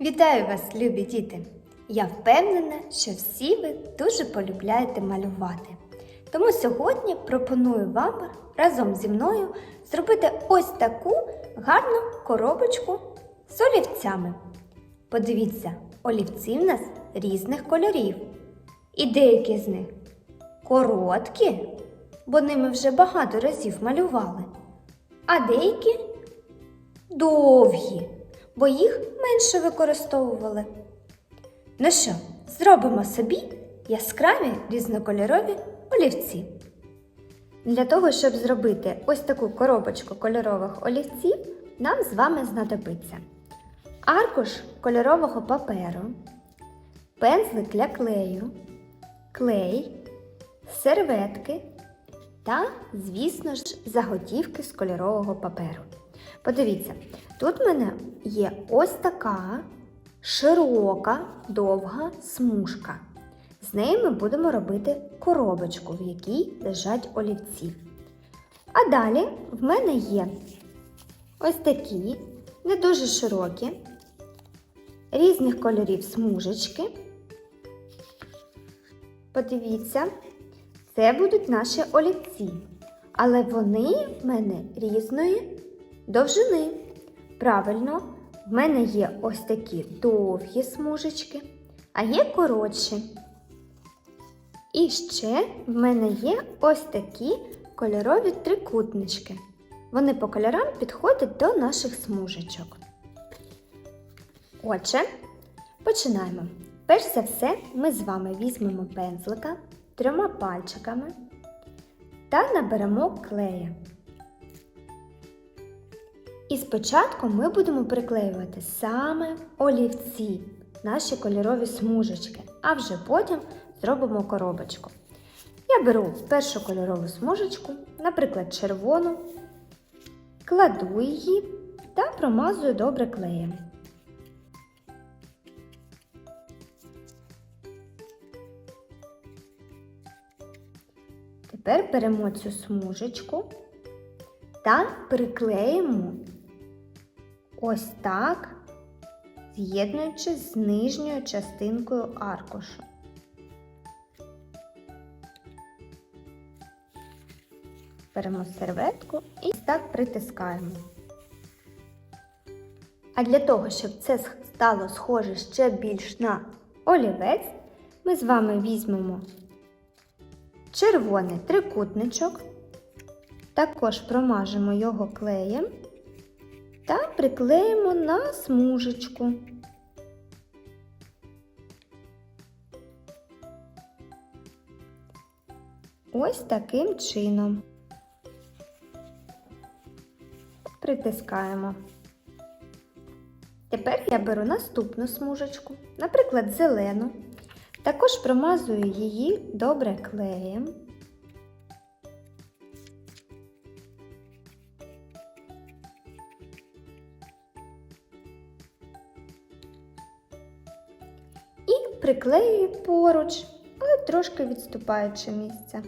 Вітаю вас, любі діти! Я впевнена, що всі ви дуже полюбляєте малювати. Тому сьогодні пропоную вам разом зі мною зробити ось таку гарну коробочку з олівцями. Подивіться, олівці в нас різних кольорів. І деякі з них короткі, бо ними вже багато разів малювали, а деякі довгі, бо їх менше використовували. Ну що, зробимо собі яскраві різнокольорові олівці. Для того, щоб зробити ось таку коробочку кольорових олівців, нам з вами знадобиться аркуш кольорового паперу, пензлик для клею, клей, серветки та, звісно ж, заготівки з кольорового паперу. Подивіться, тут в мене є ось така широка, довга смужка. З неї ми будемо робити коробочку, в якій лежать олівці. А далі в мене є ось такі, не дуже широкі, різних кольорів смужечки. Подивіться, це будуть наші олівці, але вони в мене різної довжини. Правильно, в мене є ось такі довгі смужечки, а є коротші. І ще в мене є ось такі кольорові трикутнички. Вони по кольорам підходять до наших смужечок. Отже, починаємо. Перш за все, ми з вами візьмемо пензлика трьома пальчиками та наберемо клея. Спочатку ми будемо приклеювати саме олівці, наші кольорові смужечки, а вже потім зробимо коробочку. Я беру першу кольорову смужечку, наприклад, червону, кладу її та промазую добре клеєм. Тепер беремо цю смужечку та приклеїмо ось так, з'єднуючи з нижньою частинкою аркушу. Беремо серветку і так притискаємо. А для того, щоб це стало схоже ще більш на олівець, ми з вами візьмемо червоний трикутничок, також промажемо його клеєм та приклеїмо на смужечку. Ось таким чином. Притискаємо. Тепер я беру наступну смужечку, наприклад, зелену. Також промазую її добре клеєм. І приклеюю поруч, але трошки відступаючи місце.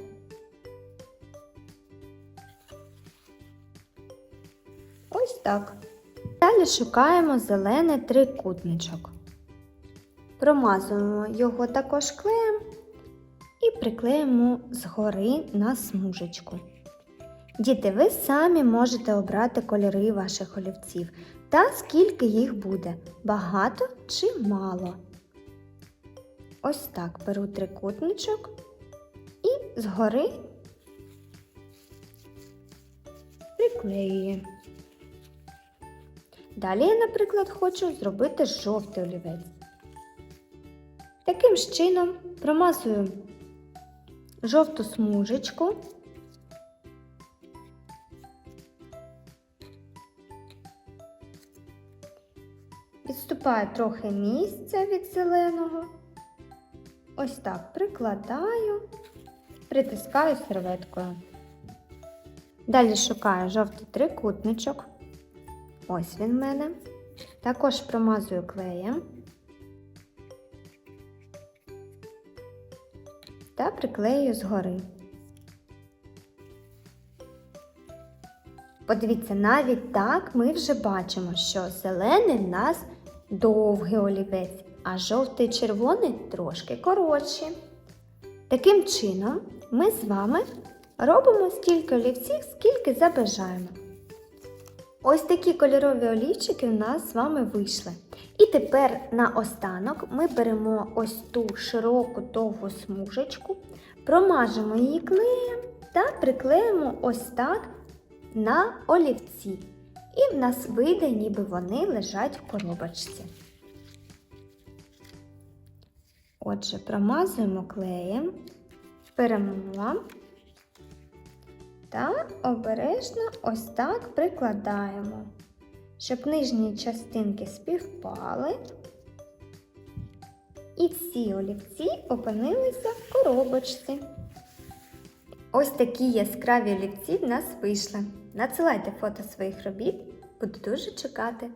Ось так. Далі шукаємо зелений трикутничок. Промазуємо його також клеєм і приклеїмо згори на смужечку. Діти, ви самі можете обрати кольори ваших олівців та скільки їх буде багато чи мало. Ось так беру трикутничок і згори приклеюю. Далі я, наприклад, хочу зробити жовтий олівець. Таким ж чином промазую жовту смужечку. Відступаю трохи місця від зеленого. Ось так прикладаю, притискаю серветкою. Далі шукаю жовтий трикутничок. Ось він в мене. Також промазую клеєм. та приклею згори. Подивіться, навіть так ми вже бачимо, що зелений в нас довгий олівець, а жовтий і червоний трошки коротші. Таким чином, ми з вами робимо стільки олівців, скільки забажаємо. Ось такі кольорові олівчики у нас з вами вийшли. І тепер на останок ми беремо ось ту широку довгу смужечку, промажемо її клеєм та приклеїмо ось так на олівці. І в нас вийде, ніби вони лежать в коробочці. Отже, промазуємо клеєм, беремо та обережно ось так прикладаємо, щоб нижні частинки співпали і всі олівці опинилися в коробочці. Ось такі яскраві олівці в нас вийшли. Надсилайте фото своїх робіт, буду дуже чекати.